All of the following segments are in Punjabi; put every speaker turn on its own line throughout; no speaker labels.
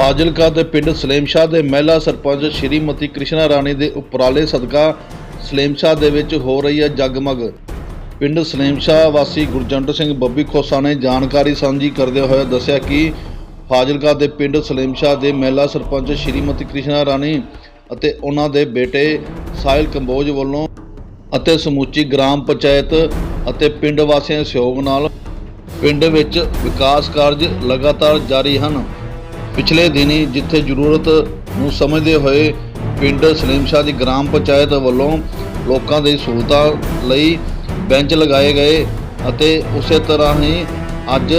ਫਾਜ਼ਿਲਕਾ ਦੇ ਪਿੰਡ ਸਲੇਮਸ਼ਾਹ ਦੇ ਮਹਿਲਾ ਸਰਪੰਚ ਸ਼੍ਰੀਮਤੀ ਕ੍ਰਿਸ਼ਨਾ ਰਾਣੀ ਦੇ ਉਪਰਾਲੇ ਸਦਕਾ ਸਲੇਮਸ਼ਾਹ ਦੇ ਵਿੱਚ ਹੋ ਰਹੀ ਹੈ ਜਗਮਗ। ਪਿੰਡ ਸਲੇਮਸ਼ਾਹ ਵਾਸੀ ਗੁਰਜੰਟ ਸਿੰਘ ਬੱਬੀ ਖੋਸਾ ਨੇ ਜਾਣਕਾਰੀ ਸਾਂਝੀ ਕਰਦੇ ਹੋਏ ਦੱਸਿਆ ਕਿ ਫਾਜ਼ਿਲਕਾ ਦੇ ਪਿੰਡ ਸਲੇਮਸ਼ਾਹ ਦੇ ਮਹਿਲਾ ਸਰਪੰਚ ਸ਼੍ਰੀਮਤੀ ਕ੍ਰਿਸ਼ਨਾ ਰਾਣੀ ਅਤੇ ਉਹਨਾਂ ਦੇ ਬੇਟੇ ਸਾਹਿਲ ਕੰਬੋਜ ਵੱਲੋਂ ਅਤੇ ਸਮੁੱਚੀ ਗ੍ਰਾਮ ਪੰਚਾਇਤ ਅਤੇ ਪਿੰਡ ਵਾਸੀਆਂ ਦੇ ਸਹਿਯੋਗ ਨਾਲ ਪਿੰਡ ਵਿੱਚ ਵਿਕਾਸ ਕਾਰਜ ਲਗਾਤਾਰ ਜਾਰੀ ਹਨ। ਪਿਛਲੇ ਦਿਨੀ ਜਿੱਥੇ ਜ਼ਰੂਰਤ ਨੂੰ ਸਮਝਦੇ ਹੋਏ ਪਿੰਡ ਸਲੀਮਸ਼ਾਹ ਦੀ ਗ੍ਰਾਮ ਪੰਚਾਇਤ ਵੱਲੋਂ ਲੋਕਾਂ ਦੀ ਸਹੂਲਤਾਂ ਲਈ ਬੈਂਚ ਲਗਾਏ ਗਏ ਅਤੇ ਉਸੇ ਤਰ੍ਹਾਂ ਹੀ ਅੱਜ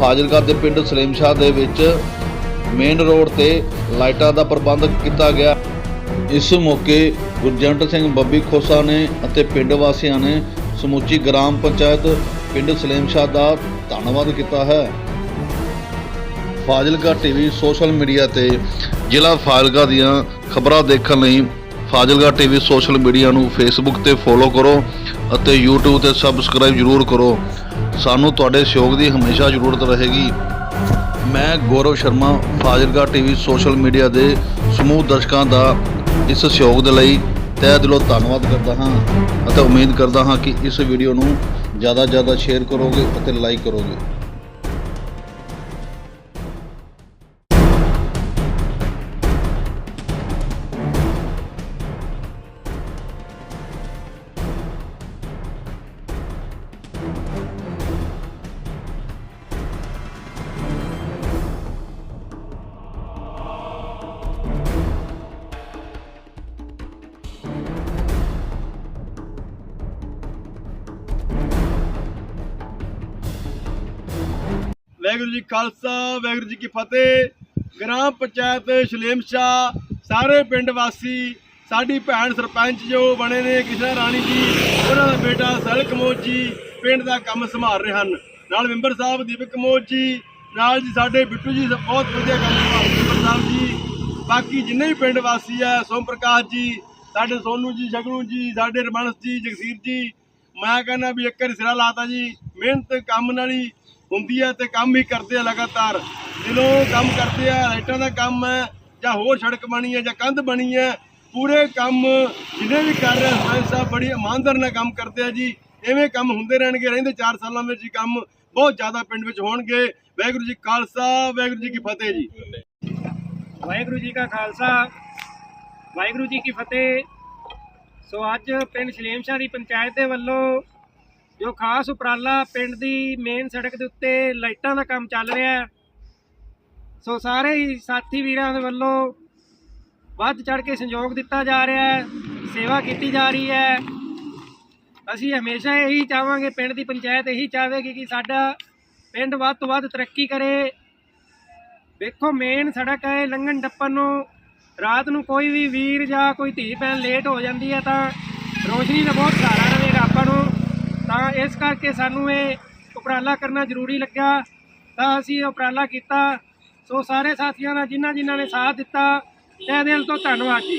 ਫਾਜ਼ਿਲਕਾ ਦੇ ਪਿੰਡ ਸਲੀਮਸ਼ਾਹ ਦੇ ਵਿੱਚ ਮੇਨ ਰੋਡ ਤੇ ਲਾਈਟਾਂ ਦਾ ਪ੍ਰਬੰਧ ਕੀਤਾ ਗਿਆ। ਇਸ ਮੌਕੇ ਗੁਰਜੰਟ ਸਿੰਘ ਬੱਬੀ ਖੋਸਾ ਨੇ ਅਤੇ ਪਿੰਡ ਵਾਸੀਆਂ ਨੇ ਸਮੁੱਚੀ ਗ੍ਰਾਮ ਪੰਚਾਇਤ ਪਿੰਡ ਸਲੇਮਸ਼ਾਹ ਦਾ ਧੰਨਵਾਦ ਕੀਤਾ ਹੈ। ਫਾਜ਼ਿਲਕਾ ਟੀਵੀ ਸੋਸ਼ਲ ਮੀਡੀਆ ਤੇ ਜ਼ਿਲ੍ਹਾ ਫਾਜ਼ਿਲਕਾ ਦੀਆਂ ਖਬਰਾਂ ਦੇਖਣ ਲਈ ਫਾਜ਼ਿਲਕਾ ਟੀਵੀ ਸੋਸ਼ਲ ਮੀਡੀਆ ਨੂੰ ਫੇਸਬੁੱਕ ਤੇ ਫੋਲੋ ਕਰੋ ਅਤੇ YouTube ਤੇ ਸਬਸਕ੍ਰਾਈਬ ਜ਼ਰੂਰ ਕਰੋ। ਸਾਨੂੰ ਤੁਹਾਡੇ ਸਹਿਯੋਗ ਦੀ ਹਮੇਸ਼ਾ ਜ਼ਰੂਰਤ ਰਹੇਗੀ। ਮੈਂ Gaurav Sharma, Fazilka TV social media ਦੇ ਸਮੂਹ ਦਰਸ਼ਕਾਂ ਦਾ ਇਸ ਸਹਿਯੋਗ ਦੇ ਲਈ ਤਹਿ ਦਿਲੋਂ ਧੰਨਵਾਦ ਕਰਦਾ ਹਾਂ ਅਤੇ ਉਮੀਦ ਕਰਦਾ ਹਾਂ ਕਿ ਇਸ ਵੀਡੀਓ ਨੂੰ ਜ਼ਿਆਦਾ ਜ਼ਿਆਦਾ ਸ਼ੇਅਰ ਕਰੋਗੇ ਅਤੇ ਲਾਈਕ ਕਰੋਗੇ।
ਵਾਹਿਗੁਰੂ ਜੀ ਖਾਲਸਾ, ਵਾਹਿਗੁਰੂ ਜੀ ਕੀ ਫਤਿਹ। ਗ੍ਰਾਮ ਪੰਚਾਇਤ ਸ਼ਲੇਮਸ਼ਾ ਸਾਰੇ ਪਿੰਡ ਵਾਸੀ, ਸਾਡੀ ਭੈਣ ਸਰਪੰਚ ਜੋ ਬਣੇ ਨੇ ਕਿਸ਼ਨ ਰਾਣੀ ਜੀ, ਉਹਨਾਂ ਦਾ ਬੇਟਾ ਸਹਿਲ ਕਮੋਜ ਜੀ, ਪਿੰਡ ਦਾ ਕੰਮ ਸੰਭਾਲ ਰਹੇ ਹਨ। ਨਾਲ ਮੈਂਬਰ ਸਾਹਿਬ ਦੀਪਕ ਕਮੋਜ ਜੀ, ਨਾਲ ਜੀ ਸਾਡੇ ਬਿੱਟੂ ਜੀ ਬਹੁਤ ਵਧੀਆ ਕੰਮ ਸੰਭਾਲ ਰਹੇ ਮੈਂਬਰ ਸਾਹਿਬ ਜੀ, ਬਾਕੀ ਜਿੰਨੇ ਵੀ ਪਿੰਡ ਵਾਸੀ ਆ, ਸੋਮ ਪ੍ਰਕਾਸ਼ ਜੀ, ਸਾਡੇ ਸੋਨੂ ਜੀ, ਸ਼ਗਨੂ ਜੀ, ਸਾਡੇ ਰਮਨਸ ਜੀ, ਜਗਸੀਰ ਜੀ, ਮੈਂ ਕਹਿੰਦਾ ਵੀ ਇੱਕ ਵਾਰੀ ਸਿਰਾ ਲਾਤਾ ਜੀ, ਮਿਹਨਤ ਕੰਮ ਨਾਲ ਹੀ ਹੁੰਦੀ ਹੈ ਤੇ ਕੰਮ ਹੀ ਕਰਦੇ ਆ ਲਗਾਤਾਰ। ਦਿਲੋਂ ਕੰਮ ਕਰਦੇ ਆ, ਲਾਈਟਾਂ ਦਾ ਕੰਮ ਹੈ, ਜਾਂ ਹੋਰ ਸੜਕ ਬਣੀ ਹੈ, ਜਾਂ ਕੰਧ ਬਣੀ ਹੈ, ਪੂਰੇ ਕੰਮ ਜਿਹਨੇ ਵੀ ਕਰ ਰਿਹਾ ਸਰਪੰਚ ਸਾਹਿਬ ਬੜੀ ਇਮਾਨਦਾਰ ਨਾਲ ਕੰਮ ਕਰਦੇ ਆ ਜੀ। ਐਵੇਂ ਕੰਮ ਹੁੰਦੇ ਰਹਿਣਗੇ, ਰਹਿੰਦੇ 4 ਸਾਲਾਂ ਵਿੱਚ ਹੀ ਕੰਮ ਬਹੁਤ ਜ਼ਿਆਦਾ ਪਿੰਡ ਵਿੱਚ ਹੋਣਗੇ। ਵਾਹਿਗੁਰੂ ਜੀ ਖਾਲਸਾ, ਵਾਹਿਗੁਰੂ ਜੀ ਕੀ ਫਤਿਹ ਜੀ।
ਵਾਹਿਗੁਰੂ ਜੀ ਕਾ ਖਾਲਸਾ, ਵਾਹਿਗੁਰੂ ਜੀ ਕੀ ਫਤਿਹ। ਸੋ ਅੱਜ ਪਿੰਡ ਸ਼ਲੇਮਸ਼ਾਹ ਦੀ ਪੰਚਾਇਤ ਦੇ ਵੱਲੋਂ ਜੋ ਖਾਸ ਉਪਰਾਲਾ ਪਿੰਡ ਦੀ ਮੇਨ ਸੜਕ ਦੇ ਉੱਤੇ ਲਾਈਟਾਂ ਦਾ ਕੰਮ ਚੱਲ ਰਿਹਾ ਹੈ, ਸੋ ਸਾਰੇ ਹੀ ਸਾਥੀ ਵੀਰਾਂ ਦੇ ਵੱਲੋਂ ਵੱਧ ਚੜ ਕੇ ਸੰਯੋਗ ਦਿੱਤਾ ਜਾ ਰਿਹਾ ਹੈ, ਸੇਵਾ ਕੀਤੀ ਜਾ ਰਹੀ ਹੈ। ਅਸੀਂ ਹਮੇਸ਼ਾ ਇਹੀ ਚਾਹਾਂਗੇ ਪਿੰਡ ਦੀ ਪੰਚਾਇਤ ਇਹੀ ਚਾਹੇਗੀ ਕਿ ਸਾਡਾ ਪਿੰਡ ਵੱਧ ਤੋਂ ਵੱਧ ਤਰੱਕੀ ਕਰੇ। ਵੇਖੋ ਮੇਨ ਸੜਕ ਹੈ, ਲੰਘਣ ਟੱਪਣ ਨੂੰ ਰਾਤ ਨੂੰ ਕੋਈ ਵੀ ਵੀਰ ਜਾਂ ਕੋਈ ਧੀ ਭੈਣ ਲੇਟ ਹੋ ਜਾਂਦੀ ਹੈ ਤਾਂ ਰੋਸ਼ਨੀ ਦਾ ਬਹੁਤ ਸਹਾਰਾ ਤਾਂ ਇਸ ਕਰਕੇ ਸਾਨੂੰ ਇਹ ਉਪਰਾਲਾ ਕਰਨਾ ਜ਼ਰੂਰੀ ਲੱਗਾ ਤਾਂ ਅਸੀਂ ਉਪਰਾਲਾ ਕੀਤਾ। ਸੋ ਸਾਰੇ ਸਾਥੀਆਂ ਦਾ ਜਿਨ੍ਹਾਂ ਜਿਨ੍ਹਾਂ ਨੇ ਸਾਥ ਦਿੱਤਾ, ਤਹਿ ਦਿਲ ਤੋਂ ਧੰਨਵਾਦ ਜੀ।